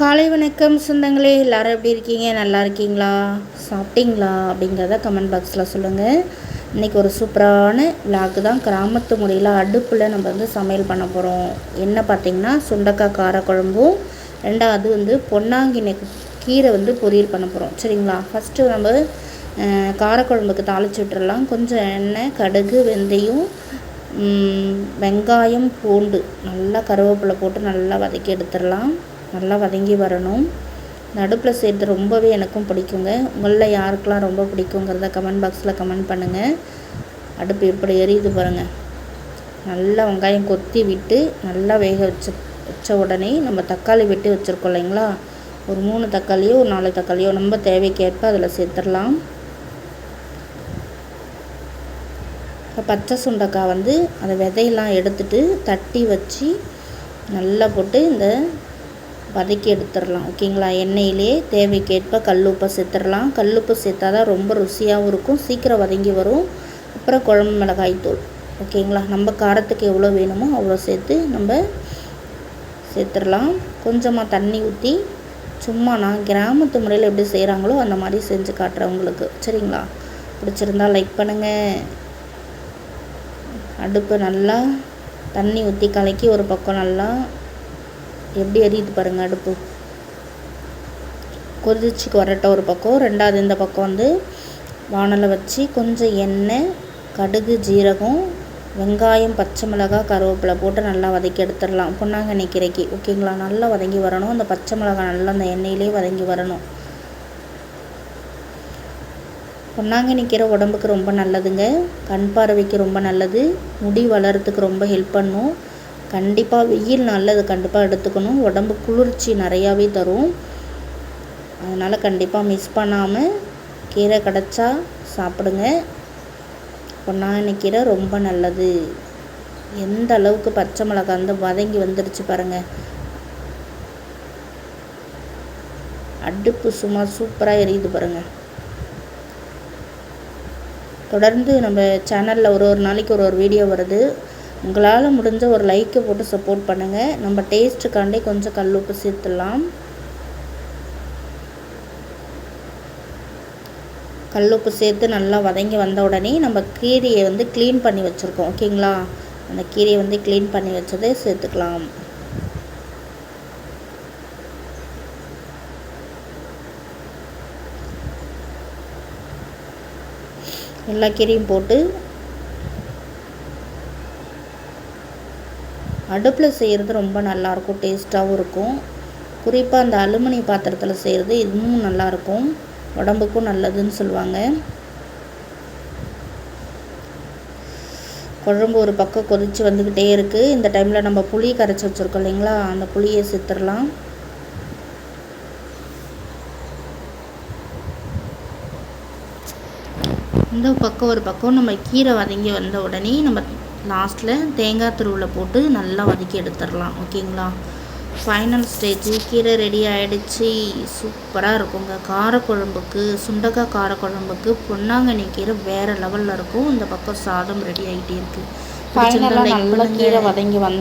காலை வணக்கம் சொந்தங்களே எல்லோரும் எப்படி இருக்கீங்க? நல்லா இருக்கீங்களா? சாப்பிட்டீங்களா? அப்படிங்கிறத கமெண்ட் பாக்ஸில் சொல்லுங்கள் இன்றைக்கி ஒரு சூப்பரான விளாக்கு தான். கிராமத்து முறையில் அடுப்பில் நம்ம வந்து சமையல் பண்ண போகிறோம் என்ன பார்த்திங்கன்னா சுண்டக்காய் காரக்குழம்பும் ரெண்டாவது வந்து பொன்னாங்கினை கீரை வந்து பொரியல் பண்ண போகிறோம் சரிங்களா? ஃபஸ்ட்டு நம்ம காரக்குழம்புக்கு தாளிச்சு விட்டுறலாம். கொஞ்சம் எண்ணெய் கடுகு வெந்தயம் வெங்காயம் பூண்டு. நல்லா கருவேப்பிலை போட்டு நல்லா வதக்கி எடுத்துடலாம். நல்லா வதங்கி வரணும். நடுப்பில் செய்கிறது ரொம்பவே எனக்கும் பிடிக்குங்க. உங்களில் யாருக்கெல்லாம் ரொம்ப பிடிக்குங்கிறத கமெண்ட் பாக்ஸில் கமெண்ட் பண்ணுங்கள் அடுப்பு எப்படி எரியுது பாருங்கள் நல்லா வெங்காயம் கொத்தி விட்டு நல்லா வேக வச்சு வச்ச உடனே நம்ம தக்காளி வெட்டி வச்சுருக்கோம் இல்லைங்களா? ஒரு மூணு தக்காளியோ ஒரு நாலு தக்காளியோ நம்ம தேவைக்கேற்ப அதில் சேர்த்துடலாம். இப்போ பச்சை சுண்டக்காய் வந்து அதை விதையெல்லாம் எடுத்துட்டு தட்டி வச்சு நல்லா போட்டு இந்த வதக்கி எடுத்துடலாம் ஓகேங்களா? எண்ணெயிலே தேவைக்கேற்ப கல் உப்பை சேர்த்துடலாம். கல் உப்பை சேர்த்தா தான் ரொம்ப ருசியாகவும் இருக்கும். சீக்கிரம் வதங்கி வரும். அப்புறம் குழம்பு மிளகாய் தூள் ஓகேங்களா? நம்ம காரத்துக்கு எவ்வளோ வேணுமோ அவ்வளோ சேர்த்து நம்ம சேர்த்துடலாம். கொஞ்சமாக தண்ணி ஊற்றி சும்மா நான் கிராமத்து முறையில் எப்படி செய்கிறாங்களோ அந்த மாதிரி செஞ்சு காட்டுறேன் உங்களுக்கு. சரிங்களா? பிடிச்சிருந்தா லைக் பண்ணுங்கள் அடுப்பு நல்லா தண்ணி ஊற்றி கலக்கி ஒரு பக்கம் நல்லா எப்படி எரியுது பாருங்கள் அடுப்பு. கொதிச்சுக்கு வரட்ட ஒரு பக்கம் ரெண்டாவது இந்த பக்கம் வந்து வானலை வச்சு கொஞ்சம் எண்ணெய் கடுகு ஜீரகம் வெங்காயம் பச்சை மிளகாய் கருவேப்பிலை போட்டு நல்லா வதக்கி எடுத்துடலாம். பொன்னாங்கண்ணி கீரைக்கு ஓகேங்களா? நல்லா வதங்கி வரணும். அந்த பச்சை மிளகாய் நல்லா அந்த எண்ணெயிலே வதங்கி வரணும். பொன்னாங்கண்ணி கீரை உடம்புக்கு ரொம்ப நல்லதுங்க. கண் பார்வைக்கு ரொம்ப நல்லது. முடி வளர்கிறதுக்கு ரொம்ப ஹெல்ப் பண்ணும். கண்டிப்பாக வெயில் நாளில் அதை கண்டிப்பாக எடுத்துக்கணும். உடம்பு குளிர்ச்சி நிறையாவே தரும். அதனால் கண்டிப்பாக மிஸ் பண்ணாமல் கீரை கிடச்சா சாப்பிடுங்க. பொன்னாங்கண்ணி கீரை ரொம்ப நல்லது. எந்த அளவுக்கு பச்சை மிளகாய் வந்து வதங்கி வந்துடுச்சு பாருங்கள் அடுப்பு சும்மா சூப்பராக எரியுது பாருங்கள் தொடர்ந்து நம்ம சேனலில் ஒரு ஒரு நாளைக்கு ஒரு ஒரு வீடியோ வருது. உங்களால் முடிஞ்ச ஒரு லைக்கை போட்டு சப்போர்ட் பண்ணுங்கள் நம்ம டேஸ்ட்டுக்காண்டி கொஞ்சம் கல் உப்பு சேர்த்துடலாம். கல் உப்பு சேர்த்து நல்லா வதங்கி வந்த உடனே நம்ம கீரையை வந்து க்ளீன் பண்ணி வச்சுருக்கோம். ஓகேங்களா அந்த கீரையை வந்து க்ளீன் பண்ணி வச்சதை சேர்த்துக்கலாம். எல்லா கீரையும் போட்டு அடுப்பில் செய்கிறது ரொம்ப நல்லாயிருக்கும் டேஸ்ட்டாகவும் இருக்கும். குறிப்பாக அந்த அலுமினிய பாத்திரத்தில் செய்கிறது இன்னும் நல்லாயிருக்கும் உடம்புக்கும் நல்லதுன்னு சொல்லுவாங்க. குழம்பு ஒரு பக்கம் கொதித்து வந்துக்கிட்டே இருக்குது இந்த டைமில் நம்ம புளி கரைச்சி வச்சுருக்கோம் இல்லைங்களா? அந்த புளியை சேர்த்துடலாம். இந்த பக்கம் ஒரு பக்கம் நம்ம கீரை வதங்கி வந்த உடனே நம்ம லாஸ்ட்டில் தேங்காய் துருவில் போட்டு நல்லா வதக்கி எடுத்துடலாம் ஓகேங்களா? ஃபைனல் ஸ்டேஜ் கீரை ரெடி ஆகிடுச்சு சூப்பராக இருக்குங்க. காரக்குழம்புக்கு சுண்டக்காய் காரக்குழம்புக்கு பொன்னாங்கண்ணி கீரை வேறு லெவலில் இருக்கும். இந்த பக்கம் சாதம் ரெடி ஆகிட்டே இருக்குது ஃபைனலாக நல்லா கீரை வதங்கி வந்து